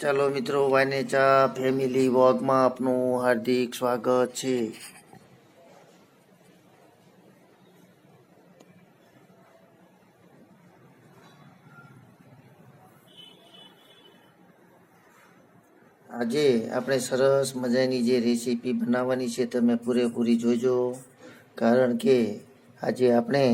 ચાલો મિત્રો વાનેચા ફેમિલી વોગમાં આપનું હાર્દિક સ્વાગત છે. આજે આપણે સરસ મજાની જે રેસીપી બનાવવાની છે, તમે પૂરેપૂરી જોજો કારણ કે આજે આપણે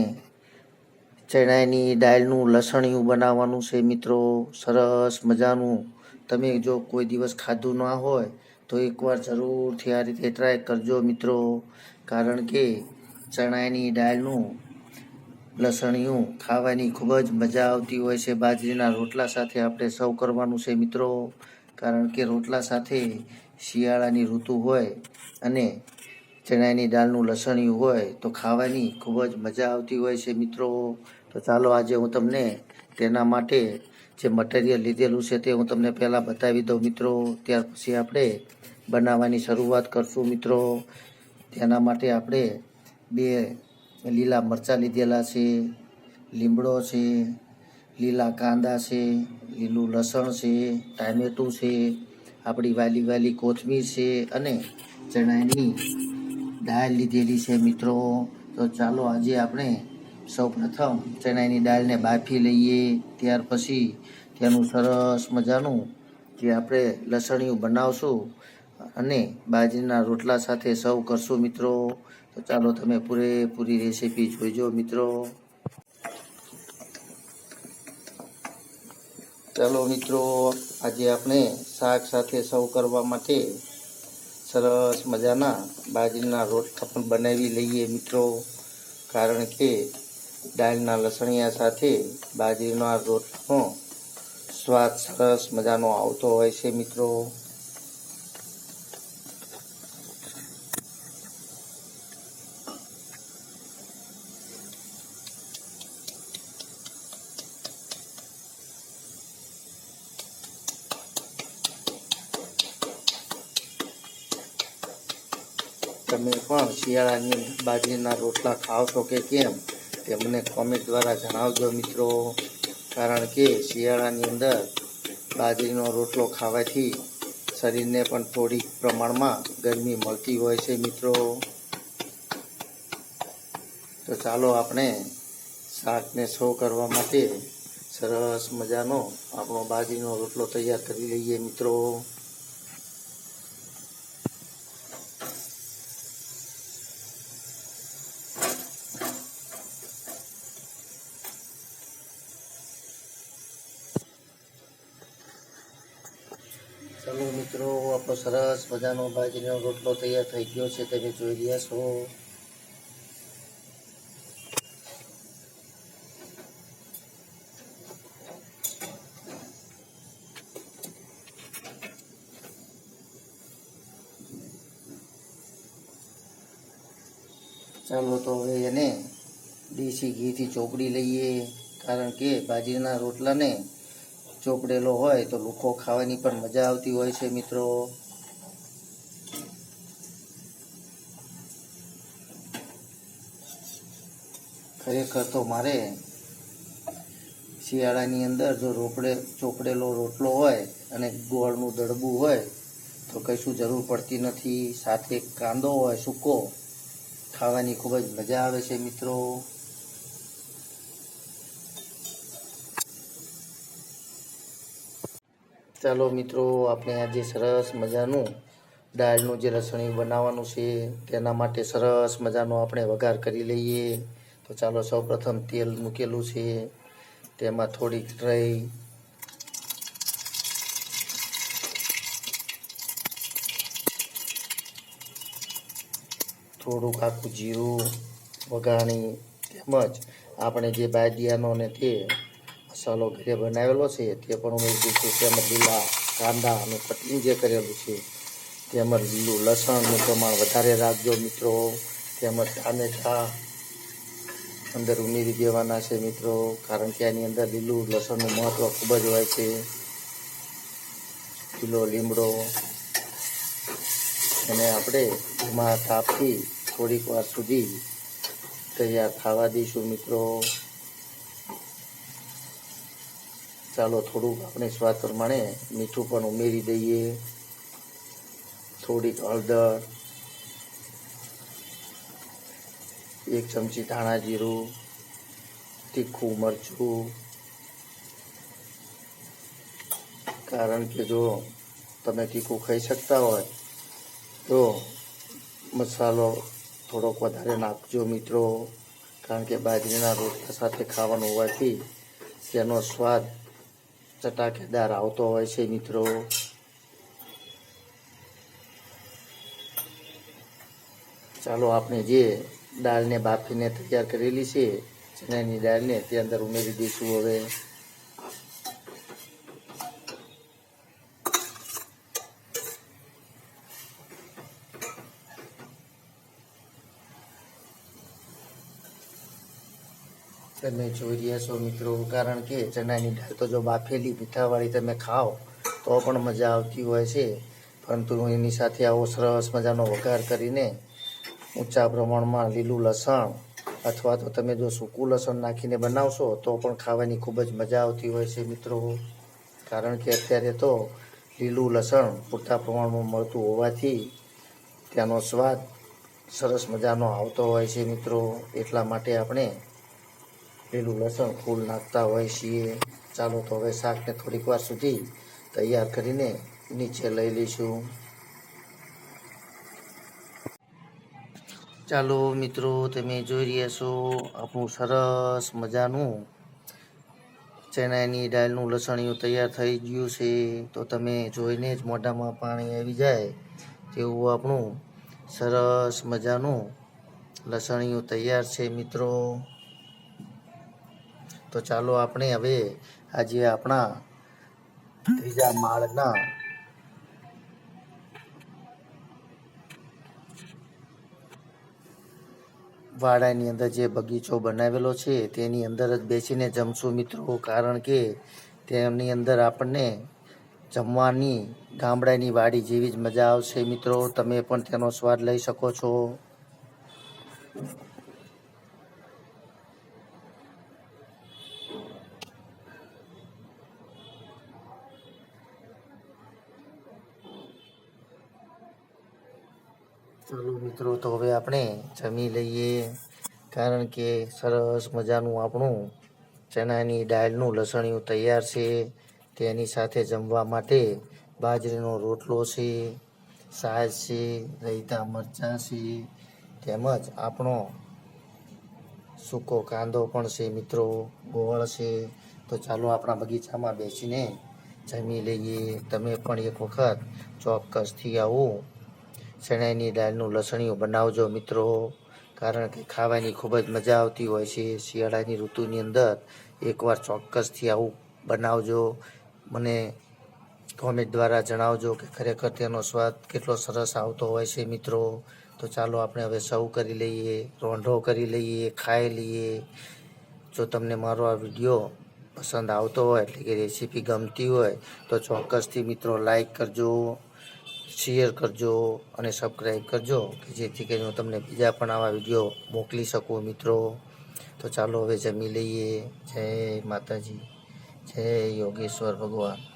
ચણાની દાળનું લસણિયું બનાવવાનું છે મિત્રો. સરસ મજાનું. તમે જો કોઈ દિવસ ખાધું ના હોય, તો એકવાર જરૂરથી આ રીતે ટ્રાય કરજો મિત્રો. કારણ કે ચણાની દાળનું લસણિયું ખાવાની ખૂબ જ મજા આવતી હોય છે. બાજરીના રોટલા સાથે આપણે સર્વ કરવાનું છે મિત્રો. કારણ કે રોટલા સાથે શિયાળાની ઋતુ હોય અને ચણાની દાળનું લસણિયું હોય, તો ખાવાની ખૂબ જ મજા આવતી હોય છે મિત્રો. તો ચાલો આજે હું તમને તેના માટે જે મટીરિયલ લીધેલું છે તે હું તમને પહેલાં બતાવી દઉં. મિત્રો, ત્યાર પછી આપણે બનાવવાની શરૂઆત કરશું. મિત્રો, તેના માટે આપણે બે લીલા મરચાં લીધેલા છે, લીમડો છે, લીલા કાંદા છે, લીલું લસણ છે, ટામેટું છે, આપણી વાલી વાલી કોથમીર છે અને ચણાની દાળ લીધેલી છે. મિત્રો, તો ચાલો આજે આપણે સૌ પ્રથમ ચણાની દાળને બાફી લઈએ, ત્યાર પછી તેનું સરસ મજાનું જે આપણે લસણિયું બનાવશું અને બાજરીના રોટલા સાથે સર્વ કરશું મિત્રો. તો ચાલો તમે પૂરેપૂરી રેસીપી જોઈજો મિત્રો. ચાલો મિત્રો, આજે આપણે શાક સાથે સર્વ કરવા માટે સરસ મજાના બાજરીના રોટલા પણ બનાવી લઈએ મિત્રો. કારણ કે દાળના લસણિયા સાથે બાજરીના રોટલાનો સ્વાદ સરસ મજાનો આવતો હોય છે મિત્રો. તમે પણ શિયાળાની બાજરીના રોટલા ખાવ છો કે કેમ? તે મને કોમેન્ટ દ્વારા જણાવજો મિત્રો. કારણ કે શિયાળાની અંદર બાજરીનો રોટલો ખાવાથી શરીરને પણ થોડીક પ્રમાણમાં ગરમી મળતી હોય છે મિત્રો. તો ચાલો આપણે શાકને સો કરવા માટે સરસ મજાનો આપણો બાજરીનો રોટલો તૈયાર કરી લઈએ મિત્રો. ચાલો મિત્રો આપણો સરસ મજાનો બાજરીનો રોટલો તૈયાર થઈ ગયો છે, તમે જોઈ રહ્યા છો. ચાલો તો હવે એને દેશી ઘીથી ચોપડી લઈએ, કારણ કે બાજરીના રોટલાને ચોપડેલો હોય તો લુખો ખાવાની પણ મજા આવતી હોય છે, મિત્રો. ખરેખર તો મારે શિયાળાની અંદર જો રોપડે, ચોપડેલો રોટલો હોય અને ગોળનું દડબું હોય, તો કશું જરૂર પડતી નથી. સાથે કાંદો હોય, સૂકો, ખાવાની ખૂબ જ મજા આવે છે, મિત્રો. ચાલો મિત્રો, આપણે આજે સરસ મજાનું દાળનું જે રસણી બનાવવાનું છે, તેના માટે સરસ મજાનો આપણે વઘાર કરી લઈએ. તો ચાલો સૌપ્રથમ તેલ મૂકેલું છે, તેમાં થોડીક ટ્રઈ થોડુંક આખું જીરું વઘાણી, તેમજ આપણે જે બાદિયાનો ને તે મસાલો ઘરે બનાવેલો છે, તે પણ ઉમેરી દઈશું તેમજ લીલા કાંદા અને કટિંગ જે કરેલું છે તેમજ લીલું લસણનું પ્રમાણ વધારે રાખજો મિત્રો. તેમજ ટામેટા અંદર ઉમેરી દેવાના છે મિત્રો, કારણ કે આની અંદર લીલું લસણનું મહત્ત્વ ખૂબ જ હોય છે. લીલો લીમડો અને આપણે એમાં તાપથી થોડીક વાર સુધી તૈયાર થવા દઈશું મિત્રો. ચાલો થોડુંક આપણે સ્વાદ પ્રમાણે મીઠું પણ ઉમેરી દઈએ. થોડીક હળદર, એક ચમચી ધાણા જીરું, તીખું મરચું. કારણ કે જો તમે તીખું ખાઈ શકતા હોય, તો મસાલો થોડોક વધારે નાખજો મિત્રો. કારણ કે બાજરીના રોટલા સાથે ખાવાનું હોવાથી તેનો સ્વાદ ચટાકેદાર આવતો હોય છે મિત્રો ચાલો આપણે જે દાળને બાફીને તૈયાર કરેલી છે ચણાની દાળને તે અંદર ઉમેરી દઈશું હવે તમે જોઈ રહ્યા છો મિત્રો, કારણ કે ચણાની દાળ તો જો બાફેલી મીઠાવાળી તમે ખાઓ, તો પણ મજા આવતી હોય છે. પરંતુ એની સાથે આવો સરસ મજાનો વઘાર કરીને ઊંચા પ્રમાણમાં લીલું લસણ અથવા તો તમે જો સૂકું લસણ નાખીને બનાવશો, તો પણ ખાવાની ખૂબ જ મજા આવતી હોય છે મિત્રો. કારણ કે અત્યારે તો લીલું લસણ પૂરતા પ્રમાણમાં મળતું હોવાથી ત્યાંનો સ્વાદ સરસ મજાનો આવતો હોય છે મિત્રો. એટલા માટે આપણે લીલું લસણ ફૂલ નાખતા હોય છીએ. ચાલો તો હવે શાકને થોડીક વાર સુધી તૈયાર કરીને નીચે લઈ લઈશું. ચાલો મિત્રો, તમે જોઈ રહ્યા છો આપણું સરસ મજાનું ચણાની દાળનું લસણિયું તૈયાર થઈ ગયું છે. તો તમે જોઈને જ મોઢામાં પાણી આવી જાય તેવું આપણું સરસ મજાનું લસણિયું તૈયાર છે મિત્રો. તો ચાલો આપણે હવે આજે આપણા ત્રીજા માળના વાડાની અંદર જે બગીચો બનાવેલો છે, તેની અંદર જ બેસીને જમશું મિત્રો. કારણ કે તેની અંદર આપણને જમવાની ગામડાની વાડી જેવી જ મજા આવશે મિત્રો. તમે પણ તેનો સ્વાદ લઈ શકો છો. ચાલો મિત્રો, તો હવે આપણે જમી લઈએ. કારણ કે સરસ મજાનું આપણું ચણાની દાળનું લસણિયું તૈયાર છે. તેની સાથે જમવા માટે બાજરીનો રોટલો છે સાસ છે રહીતા મરચાં છે, તેમજ આપણો સૂકો કાંદો પણ છે મિત્રો, ગોળ છે. તો ચાલો આપણા બગીચામાં બેસીને જમી લઈએ. તમે પણ એક વખત ચોક્કસથી આવું. ચણાની દાળનું લસણીયું બનાવજો મિત્રો. કારણ કે ખાવાની ખૂબ જ મજા આવતી હોય છે. શિયાળાની ઋતુની અંદર એકવાર ચોક્કસથી આવું બનાવજો. મને કોમેન્ટ દ્વારા જણાવજો કે ખરેખર તેનો સ્વાદ કેટલો સરસ આવતો હોય છે મિત્રો. તો ચાલો આપણે હવે સૌ કરી લઈએ, રોંઢો કરી લઈએ, ખાઈ લઈએ. જો તમને મારો આ વીડિયો પસંદ આવતો હોય, એટલે કે રેસીપી ગમતી હોય, તો ચોક્કસથી મિત્રો લાઈક કરજો. શેર કરજો અને સબસ્ક્રાઈબ કરજો, કે જેથી કરીને હું તમને બીજા પણ આવા વીડિયો મોકલી શકું મિત્રો. તો ચાલો હવે જમી લઈએ. જય માતાજી. જય યોગેશ્વર ભગવાન.